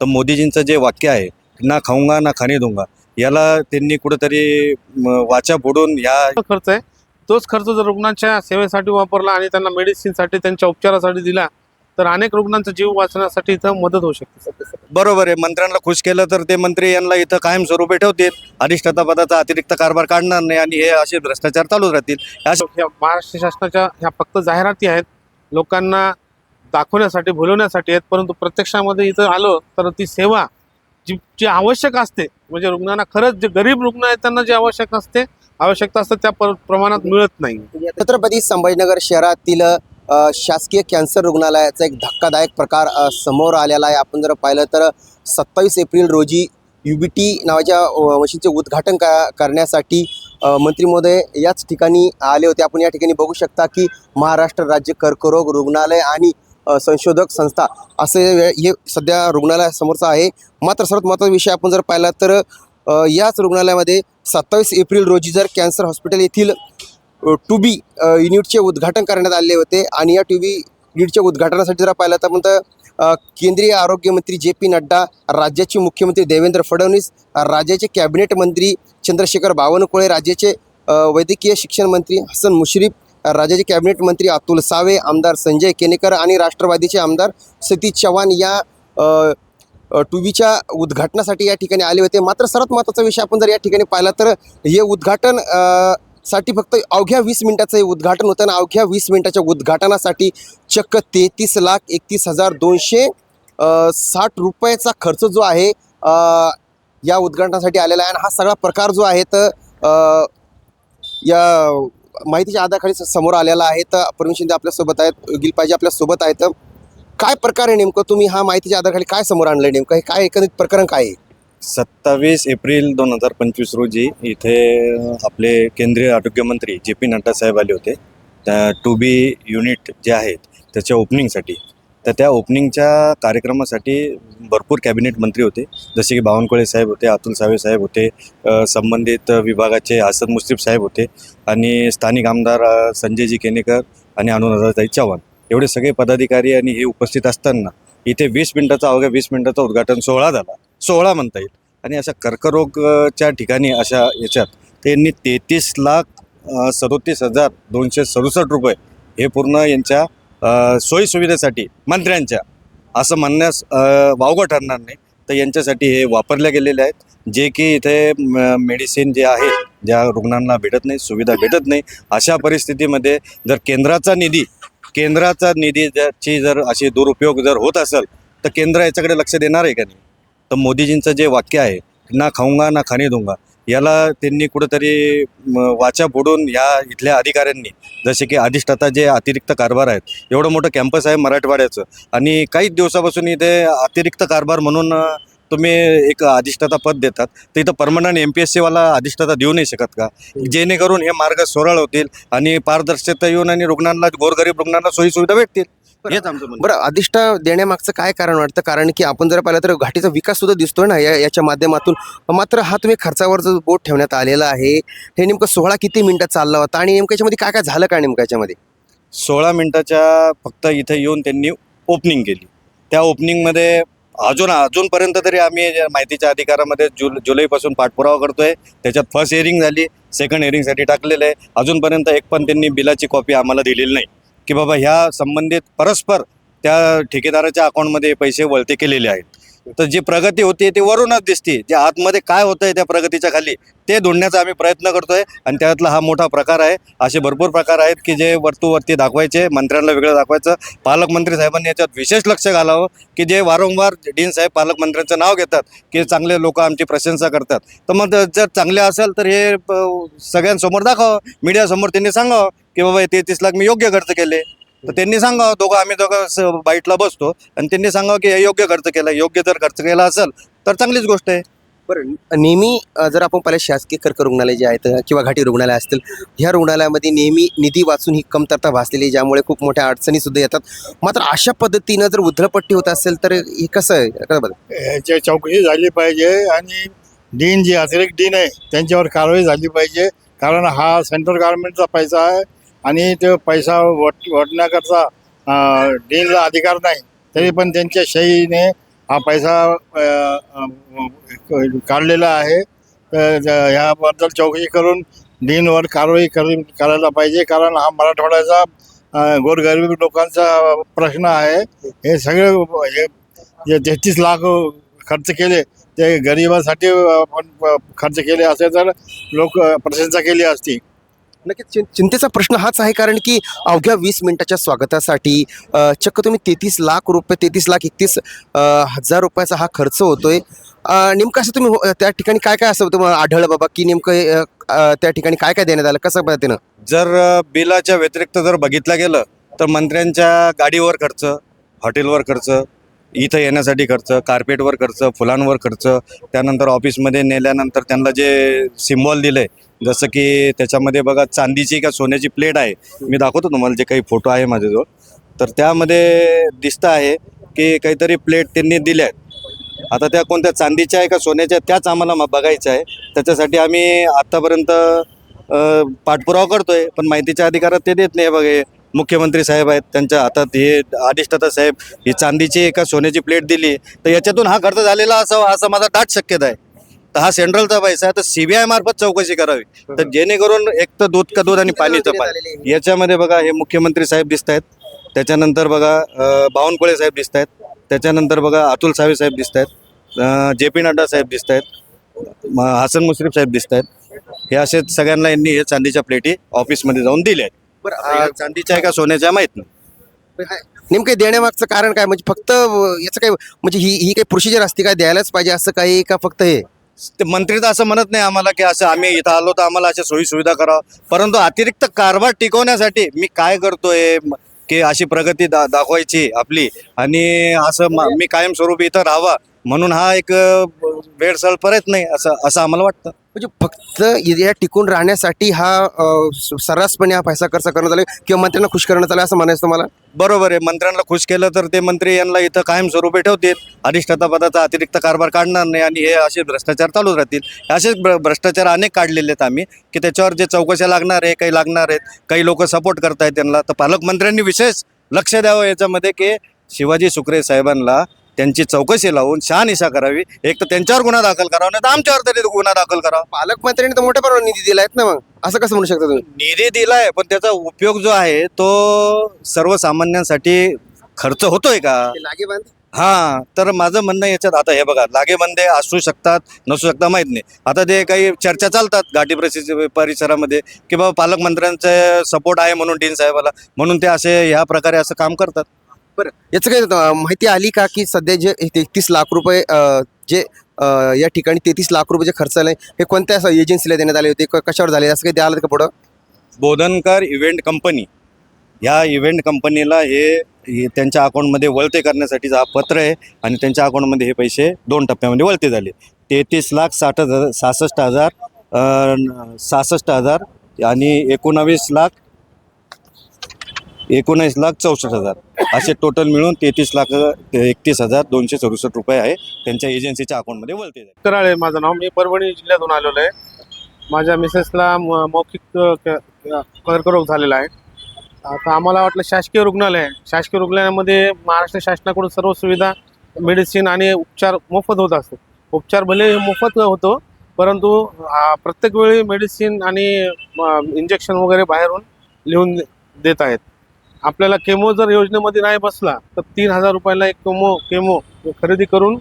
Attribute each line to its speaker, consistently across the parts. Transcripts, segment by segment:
Speaker 1: तर मोदीजींचं जे वाक्य आहे ना खाऊंगा ना खाणे दूंगा याला त्यांनी कुठंतरी वाचा फोडून या
Speaker 2: खर्च आहे तोच खर्च जर रुग्णांच्या सेवेसाठी वापरला आणि त्यांना मेडिसिनसाठी त्यांच्या उपचारासाठी दिला तर अनेक रुग्णांचा जीव वाचण्यासाठी इथं मदत होऊ शकते.
Speaker 1: बरोबर आहे. मंत्र्यांना खुश केलं तर ते मंत्री यांना इथं कायमस्वरूपी ठेवतील. अधिष्ठाता पदाचा अतिरिक्त कारभार काढणार नाही आणि हे असे भ्रष्टाचार चालूच राहतील.
Speaker 2: महाराष्ट्र शासनाच्या ह्या फक्त जाहिराती आहेत. लोकांना दाखवण्यासाठी भुलवण्यासाठी आहेत परंतु प्रत्यक्षामध्ये इथं आलो तर ती सेवा जी जी आवश्यक असते म्हणजे रुग्णांना खरंच जे गरीब रुग्ण आहेत त्यांना जे आवश्यक असते आवश्यकता असते त्या प्रमाणात मिळत नाही.
Speaker 3: छत्रपती संभाजीनगर शहरातील शासकीय कॅन्सर रुग्णालयाचा एक धक्कादायक प्रकार समोर आलेला आहे. आपण जर पाहिलं तर सत्तावीस एप्रिल रोजी यू बी टी नावाच्या मशीनचे उद्घाटन का करण्यासाठी मंत्री महोदय याच ठिकाणी आले होते. आपण या ठिकाणी बघू शकता की महाराष्ट्र राज्य कर्करोग रुग्णालय आणि संशोधक संस्था असे हे सध्या रुग्णालयासमोरचं आहे. मात्र सर्वात महत्त्वाचा विषय आपण जर पाहिला तर याच रुग्णालयामध्ये सत्तावीस एप्रिल रोजी जर कॅन्सर हॉस्पिटल येथील टू बी युनिटचे उद्घाटन करण्यात आले होते आणि या टू बी युनिटच्या उद्घाटनासाठी जर पाहिलं तर आपण तर केंद्रीय आरोग्यमंत्री जे पी नड्डा राज्याचे मुख्यमंत्री देवेंद्र फडणवीस राज्याचे कॅबिनेट मंत्री चंद्रशेखर बावनकुळे राज्याचे वैद्यकीय शिक्षण मंत्री हसन मुश्रीफ राज्याचे कॅबिनेट मंत्री अतुल सावे आमदार संजय केनेकर आणि राष्ट्रवादीचे आमदार सतीश चव्हाण या टू व्हीच्या उद्घाटनासाठी या ठिकाणी आले होते. मात्र सर्वात महत्त्वाचा विषय आपण जर या ठिकाणी पाहिला तर हे उद्घाटनसाठी फक्त अवघ्या वीस मिनिटाचं हे उद्घाटन होतं आणि अवघ्या वीस मिनिटाच्या उद्घाटनासाठी चक्क तेहतीस लाख एकतीस हजार दोनशे साठ रुपयाचा खर्च जो आहे या उद्घाटनासाठी आलेला आहे. आणि हा सगळा प्रकार जो आहे तर या माहितीच्या आधाराखाली समोर आलेला आहे. तर परवीन शिंदे आपल्यासोबत आहेत. गिल पाहिजे आपल्यासोबत आहेत. काय प्रकार आहे नेमकं? तुम्ही हा माहितीच्या आधाराखाली काय समोर आणलं नेमकं? हे काय एकंदरीत प्रकरण काय आहे?
Speaker 1: सत्तावीस एप्रिल दोन हजार पंचवीस रोजी इथे आपले केंद्रीय आरोग्यमंत्री जे पी नड्डा साहेब आले होते. त्या टू बी युनिट जे आहेत त्याच्या ओपनिंगसाठी तर त्या ओपनिंगच्या कार्यक्रमासाठी भरपूर कॅबिनेट मंत्री होते. जसे की बावनकुळे साहेब होते अतुल सावे साहेब होते संबंधित विभागाचे हसन मुश्रीफ साहेब होते आणि स्थानिक आमदार संजयजी केनेकर आणि अनुराधाताई चव्हाण. एवढे सगळे पदाधिकारी आणि हे उपस्थित असताना इथे वीस मिनिटाचा अवघ्या वीस मिनिटाचा उद्घाटन सोहळा झाला. सोहळा म्हणता येईल. आणि अशा कर्करोगच्या ठिकाणी अशा याच्यात त्यांनी तेहतीस लाख सदोतीस हजार दोनशे सदुसष्ट रुपये हे पूर्ण यांच्या सोयीसुविधेसाठी मंत्र्यांच्या असं म्हणण्यास वावगं ठरणार नाही. तर यांच्यासाठी हे वापरले गेलेले आहेत. जे की इथे मेडिसिन जे आहे ज्या रुग्णांना भेटत नाही सुविधा भेटत नाही अशा परिस्थितीमध्ये जर केंद्राचा निधी केंद्राचा निधी ज्याची जर अशी दुरुपयोग जर होत असेल तर केंद्र याच्याकडे लक्ष देणार आहे का नाही? तर मोदीजींचं जे वाक्य आहे ना खाऊंगा ना खाणे दूंगा याला त्यांनी कुठंतरी वाचा फोडून या इथल्या अधिकाऱ्यांनी जसे की अधिष्ठाता जे अतिरिक्त कारभार आहेत एवढं मोठं कॅम्पस आहे मराठवाड्याचं. आणि काहीच दिवसापासून इथे अतिरिक्त कारभार म्हणून तुम्ही एक अधिष्ठाता पद देतात. तर इथं परमनंट एम पी एस सीवाला अधिष्ठाता देऊ नाही शकत का? जेणेकरून हे मार्ग सरळ होतील आणि पारदर्शकता येऊन आणि रुग्णांना गोरगरीब रुग्णांना सोयीसुविधा भेटतील. हेच आमचं म्हणणं.
Speaker 3: बरं अधिष्ठा देण्यामागचं काय कारण वाटतं? कारण की आपण जर पाहिलं तर घाटीचा विकास सुद्धा दिसतोय ना या याच्या माध्यमातून. मात्र हा तुम्ही खर्चावर जो बोट ठेवण्यात आलेला आहे हे नेमकं सोहळा किती मिनिटात चालला होता आणि नेमकं याच्यामध्ये काय काय झालं का नेमकं याच्यामध्ये?
Speaker 1: सोळा मिनिटाच्या फक्त इथे येऊन त्यांनी ओपनिंग केली. त्या ओपनिंगमध्ये अजून अजूनपर्यंत तरी आम्ही माहितीच्या अधिकारामध्ये जु जुलैपासून पाठपुरावा करतोय. त्याच्यात फर्स्ट हिअरिंग झाली सेकंड हिअरिंगसाठी टाकलेलं आहे. अजूनपर्यंत एक पण त्यांनी बिलाची कॉपी आम्हाला दिलेली नाही. की बाबा ह्या संबंधित परस्पर त्या ठेकेदाराच्या अकाउंटमध्ये पैसे वळते केलेले आहेत. तर जी प्रगती होती ती वरूनच दिसते. जे आतमध्ये काय होतं आहे त्या प्रगतीच्या खाली ते धुंडण्याचा आम्ही प्रयत्न करतो आहे आणि त्यातला हा मोठा प्रकार आहे. असे भरपूर प्रकार आहेत की जे वरतूवरती दाखवायचे मंत्र्यांना वेगळं दाखवायचं. पालकमंत्री साहेबांनी याच्यात विशेष लक्ष घालावं की जे वारंवार डीन साहेब पालकमंत्र्यांचं नाव घेतात की चांगले लोक आमची प्रशंसा करतात. तर मग जर चांगले असेल तर हे सगळ्यांसमोर दाखवावं. मीडियासमोर त्यांनी सांगावं की बाबा तेहतीस लाख मी योग्य खर्च केले. तर त्यांनी सांगावं दोघं आम्ही दोघं स- बाईटला बसतो आणि त्यांनी सांगावं की हे योग्य खर्च केला योग्य जर खर्च केला असेल तर चांगलीच गोष्ट आहे.
Speaker 3: बरं नेहमी जर आपण पाहिलं शासकीय कर्क रुग्णालय जे आहेत किंवा घाटी रुग्णालय असतील ह्या रुग्णालयामध्ये नेहमी निधी वाचून ही कमतरता भासलेली ज्यामुळे खूप मोठ्या अडचणी सुद्धा येतात. मात्र अशा पद्धतीनं जर उधळपट्टी होत असेल तर हे कसं आहे?
Speaker 4: चौकशी झाली पाहिजे आणि डीन जे अतिरिक्त डीन आहे त्यांच्यावर कारवाई झाली पाहिजे. कारण हा सेंट्रल गव्हर्नमेंटचा पैसा आहे. आणि तो पैसा वट वटण्याकरता डीलला अधिकार नाही. तरी पण त्यांच्या शहीने हा पैसा काढलेला आहे. तर ह्याबद्दल चौकशी करून डीनवर कारवाई कर- करायला पाहिजे. कारण हा मराठवाड्याचा गोरगरीब लोकांचा प्रश्न आहे. हे सगळे हे जे तेहतीस लाख खर्च केले. ते गरिबासाठी आपण खर्च केले असे तर लोक प्रशंसा केली असती.
Speaker 3: नक्कीच चिं- चिंतेचा प्रश्न हाच आहे कारण की अवघ्या वीस मिनिटाच्या स्वागतासाठी चक्क तुम्ही तेहतीस लाख रुपये तेहतीस लाख एकतीस हजार रुपयाचा हा खर्च होतोय. नेमकं असं तुम्ही हो- त्या ठिकाणी काय काय असं तुम्हाला आढळलं बाबा की नेमकं अ, अ, त्या ठिकाणी काय काय देण्यात आलं? कसं पद्धतीनं?
Speaker 1: जर अ, बिलाच्या व्यतिरिक्त जर बघितलं गेलं तर मंत्र्यांच्या गाडीवर खर्च हॉटेलवर खर्च इथं येण्यासाठी खर्च कार्पेटवर खर्च फुलांवर खर्च त्यानंतर ऑफिसमध्ये नेल्यानंतर त्यांना जे सिम्बॉल दिलं आहे जसं की त्याच्यामध्ये बघा चांदीची का सोन्याची प्लेट आहे. मी दाखवतो तुम्हाला जे काही फोटो आहे माझ्याजवळ. तर त्यामध्ये दिसतं आहे की काहीतरी प्लेट त्यांनी दिल्या आहेत आता त्या कोणत्या चांदीच्या आहे का सोन्याच्या त्याच आम्हाला म- बघायचं आहे. त्याच्यासाठी आम्ही आत्तापर्यंत पाठपुरावा करतोय पण माहितीच्या अधिकारात ते देत नाही बघे मुख्यमंत्री साहेब आहेत त्यांच्या हातात हे अधिष्ठाता साहेब ही चांदीची एका सोन्याची प्लेट दिली तर याच्यातून हा खर्च झालेला असावा असं माझा दाट शक्यता आहे. तर हा सेंट्रलचा पैसा आहे तर सीबीआय मार्फत चौकशी करावी. तर जेणेकरून एक तर दूध का दूध आणि पाणीचं पाणी. याच्यामध्ये बघा हे मुख्यमंत्री साहेब दिसत आहेत. त्याच्यानंतर बघा बावनकुळे साहेब दिसत आहेत. त्याच्यानंतर बघा अतुल सावे साहेब दिसत आहेत. जे पी नड्डा साहेब दिसत आहेत. हसन मुश्रीफ साहेब दिसत आहेत. हे असे सगळ्यांना यांनी हे चांदीच्या प्लेटी ऑफिसमध्ये जाऊन दिल्या आहेत.
Speaker 3: बरं
Speaker 1: चांदीच्या आहे का सोन्याच्या माहीत नाही.
Speaker 3: नेमकं देण्यामागचं कारण काय? म्हणजे फक्त याचं काय म्हणजे ही ही काही प्रोसिजर असते काय द्यायलाच पाहिजे असं काही का फक्त हे?
Speaker 1: ते मंत्री तर असं म्हणत नाही आम्हाला की असं आम्ही इथं आलो तर आम्हाला अशा सोयी सुविधा करावं. परंतु अतिरिक्त कारभार टिकवण्यासाठी मी काय करतोय? की अशी प्रगती दा दाखवायची आपली. आणि असं म- कायमस्वरूपी इथं राहावा म्हणून हा एक वेळसळ प्रयत्न नाही असं असं आम्हाला वाटतं.
Speaker 3: म्हणजे फक्त या टिकून राहण्यासाठी हा सर्रासपणे हा पैसा खर्च करण्यात आला किंवा मंत्र्यांना खुश करण्यात आला असं म्हणायचं तुम्हाला?
Speaker 1: बरोबर आहे. मंत्र्यांना खुश केलं तर ते मंत्री यांना इथं कायमस्वरूपी ठेवतील. अधिष्ठाता पदाचा अतिरिक्त कारभार काढणार नाही आणि हे असे भ्रष्टाचार चालूच राहतील. असेच भ्र- भ्रष्टाचार अनेक काढलेले आहेत आम्ही की त्याच्यावर जे चौकशा लागणार आहे काही लागणार आहेत काही लोक सपोर्ट करतायत त्यांना. तर पालकमंत्र्यांनी विशेष लक्ष द्यावं याच्यामध्ये की शिवाजी सुकरे साहेबांना त्यांची चौकशी लावून शहानिशा करावी. एक तर त्यांच्यावर गुन्हा दाखल करावा नाही तर आमच्यावर तरी गुन्हा दाखल करावा.
Speaker 3: पालकमंत्र्यांनी तर मोठ्या प्रमाणात निधी दिला आहेत ना मग. असं कसं म्हणू शकता तुम्ही?
Speaker 1: निधी दिलाय पण त्याचा उपयोग जो आहे तो सर्वसामान्यांसाठी खर्च होतोय का?
Speaker 3: लागे बांध
Speaker 1: हा तर माझं म्हणणं याच्यात आता हे बघा लागेबंदे असू शकतात नसू शकतात माहीत नाही. आता ते काही चर्चा चालतात घाटी परिस्थिती परिसरामध्ये की बाबा पालकमंत्र्यांचे सपोर्ट आहे म्हणून डीन साहेबाला म्हणून ते असे ह्या प्रकारे असं काम करतात.
Speaker 3: बरं याचं काय माहिती आली का की सध्या जे तेहतीस लाख रुपये जे या ठिकाणी तेहतीस लाख रुपये जे खर्च आले हे कोणत्या असं एजन्सीला देण्यात आले होते? क- कशावर झाले? असं काही द्यायला का पुढं?
Speaker 1: बोधनकर इव्हेंट कंपनी ह्या इव्हेंट कंपनीला हे हे त्यांच्या अकाउंटमध्ये वळते करण्यासाठी हा पत्र आहे आणि त्यांच्या अकाउंटमध्ये हे पैसे दोन टप्प्यामध्ये वळते झाले. तेहतीस लाख साठ हजार सहासष्ट हजार सहासष्ट हजार आणि एकोणावीस लाख एकोणीस लाख चौसष्ट हजार. असे टोटल मिळून तेहतीस लाख एकतीस हजार दोनशे सदुसष्ट रुपये आहे. त्यांच्या एजन्सीच्या अकाउंटमध्ये वळते
Speaker 2: कराळे माझं नाव मी परभणी जिल्ह्यातून आलेलो आहे. माझ्या मिसेसला म- मौखिक क- कर्करोग झालेला आहे. आता आम्हाला वाटलं शासकीय रुग्णालय शासकीय रुग्णालयामध्ये महाराष्ट्र शासनाकडून सर्व सुविधा मेडिसिन आणि उपचार मोफत होत असतो. उपचार भले मोफत होतो परंतु प्रत्येक वेळी मेडिसिन आणि इंजेक्शन वगैरे बाहेरून लिहून दे- देत आहेत. आपल्याला केमो जर योजनेमध्ये नाही बसला तर तीन हजार रुपयाला एक केमो केमो खरेदी करून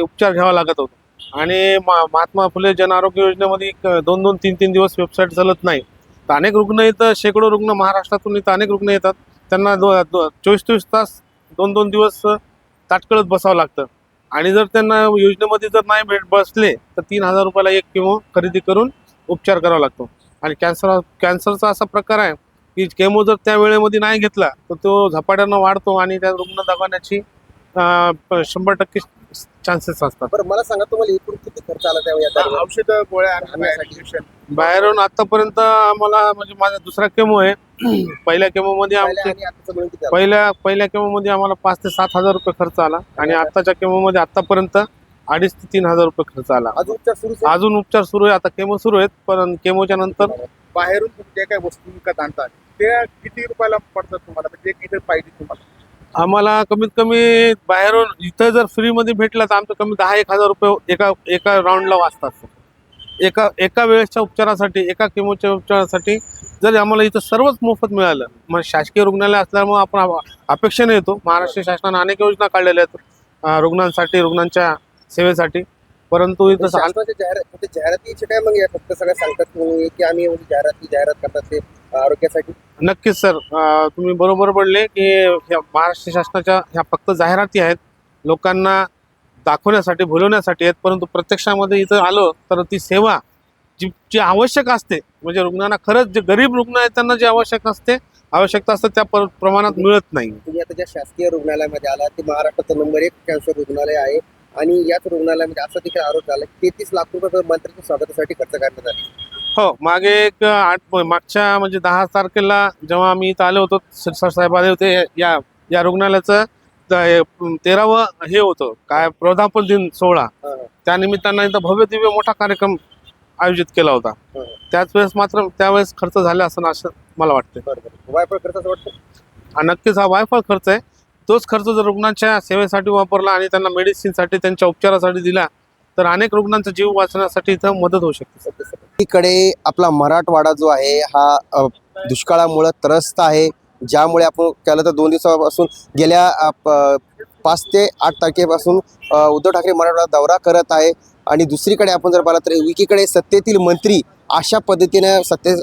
Speaker 2: उपचार घ्यावा लागत होता. आणि मा- महात्मा फुले जन आरोग्य योजनेमध्ये एक दोन दोन तीन तीन दिवस वेबसाईट चालत नाही. तर अनेक रुग्ण इथं शेकडो रुग्ण महाराष्ट्रातून इथं अनेक रुग्ण येतात. त्यांना दो दो चोवीस चोवीस तास दोन दोन दिवस ताटकळत बसावं लागतं. आणि जर त्यांना योजनेमध्ये जर नाही भेट बसले तर तीन हजार रुपयाला एक किमो खरेदी करून उपचार करावा लागतो. आणि कॅन्सर कॅन्सरचा असा प्रकार आहे की केमो जर त्या वेळेमध्ये नाही घेतला तर तो झपाट्यानं वाढतो आणि त्या रुग्ण प- शंभर टक्के चान्सेस असतात.
Speaker 3: बरं मला सांगा तुम्हाला एकूण किती खर्च आला त्यावेळी आता?
Speaker 4: औषधं गोळ्या.
Speaker 2: बाहेरून आतापर्यंत आम्हाला म्हणजे माझा दुसरा केमो आहे. पहिल्या केमो मध्ये
Speaker 3: पहिल्या?
Speaker 2: पहिल्या पहिल्या केमो मध्ये आम्हाला पाच ते सात हजार रुपये खर्च आला आणि आताच्या केमो मध्ये आतापर्यंत अडीच ते तीन हजार रुपये खर्च आला.
Speaker 3: अजून उपचार?
Speaker 2: अजून उपचार सुरू आहे. आता केमो सुरू आहेत पण केमोच्या नंतर
Speaker 5: बाहेरून तुम्ही जे काही वस्तू विकत आणतात त्या किती रुपयाला पडतात तुम्हाला? म्हणजे किती पाहिजे तुम्हाला.
Speaker 2: आम्हाला कमीत कमी बाहेरून इथं जर फ्रीमध्ये भेटलं तर आमचं कमी दहा एक हजार रुपये एका एका राऊंडला वाचतात एका एका वेळेसच्या उपचारासाठी एका किमोच्या उपचारासाठी जर आम्हाला इथं सर्वच मोफत मिळालं मग शासकीय रुग्णालय असल्यामुळे आपण अपेक्षेने येतो. महाराष्ट्र शासनाने अनेक योजना काढलेल्या आहेत रुग्णांसाठी रुग्णांच्या सेवेसाठी. परंतु इथं सा-
Speaker 3: शासनाच्या जाहिरात फक्त जाहिरातीचे काय मग या फक्त सगळं सांगतात की की आम्ही एवढी जाहिरात जाहिरात करतात ते आरोग्यासाठी?
Speaker 2: नक्कीच सर. अं, तुम्ही बरोबर बोलले की ह्या महाराष्ट्र शासनाच्या ह्या फक्त जाहिराती आहेत. लोकांना दाखवण्यासाठी भुलवण्यासाठी आहेत. परंतु प्रत्यक्षामध्ये इथं आलो तर ती सेवा जी जी आवश्यक असते म्हणजे रुग्णांना खरंच जे गरीब रुग्ण आहेत त्यांना जे आवश्यक असते आवश्यकता असते त्या पर- प्रमाणात मिळत नाही.
Speaker 3: तुम्ही आता ज्या शासकीय रुग्णालयामध्ये आला ते महाराष्ट्राचं नंबर एक कॅन्सर रुग्णालय आहे. आणि याच रुग्णालयामध्ये असा देखील आरोप झाला की तेहतीस लाख रुपये मंत्र्यांच्या स्वागतासाठी खर्च करण्यात आले.
Speaker 2: हो मागे एक आठ मागच्या म्हणजे दहा तारखेला जेव्हा आम्ही इथं आलो होतो सर साहेब आले होते या या रुग्णालयाचं तेरावं हे होतं काय वर्धापन दिन सोहळा.
Speaker 3: हा, हा.
Speaker 2: त्या निमित्तानं इथं भव्य दिव्य मोठा कार्यक्रम आयोजित केला होता. त्याच वेळेस मात्र त्यावेळेस खर्च झाला असं असं मला वाटतं
Speaker 3: बरोबर वायफळ खर्च वाटतं
Speaker 2: हा नक्कीच हा वायफळ खर्च आहे. तोच खर्च जर रुग्णांच्या सेवेसाठी वापरला आणि त्यांना मेडिसिनसाठी त्यांच्या उपचारासाठी दिला तर अनेक रुग्णांचा जीव वाचण्यासाठी इथं मदत होऊ शकते
Speaker 3: इकडे आपला मराठवाडा जो आहे हा दुष्काळामुळं त्रस्त आहे. ज्यामुळे आपण केलं तर दोन दिवसापासून गेल्या प- पाच ते आठ तारखेपासून उद्धव ठाकरे मराठवाडा दौरा करत आहे. आणि दुसरीकडे आपण जर पाहिलं तर एकीकडे सत्तेतील मंत्री अशा पद्धतीने सत्ते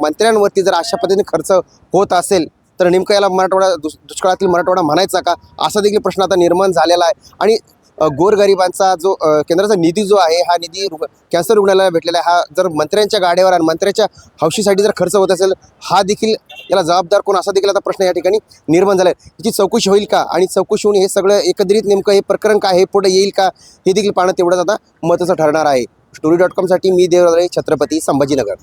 Speaker 3: मंत्र्यांवरती जर अशा पद्धतीने खर्च होत असेल तर नेमकं याला मराठवाडा दुष दुष्काळातील मराठवाडा म्हणायचा का? असा देखील प्रश्न आता निर्माण झालेला आहे. आणि गोरगरिबांचा जो केंद्राचा निधी जो आहे हा निधी रुग कॅन्सर रुग्णालयाला भेटलेला आहे. हा जर मंत्र्यांच्या गाड्यावर आणि मंत्र्याच्या हौशीसाठी जर खर्च होत असेल हा देखील याला जबाबदार कोण? असा देखील आता प्रश्न या ठिकाणी निर्माण झाला आहे याची चौकशी होईल का? आणि चौकशी होऊन हे सगळं एकत्रित नेमकं हे प्रकरण काय? हे पुढे येईल का? हे देखील पाहणं तेवढंच आता महत्त्वाचं ठरणार आहे. स्टोरी डॉट कॉमसाठी मी देवराय छत्रपती संभाजीनगर.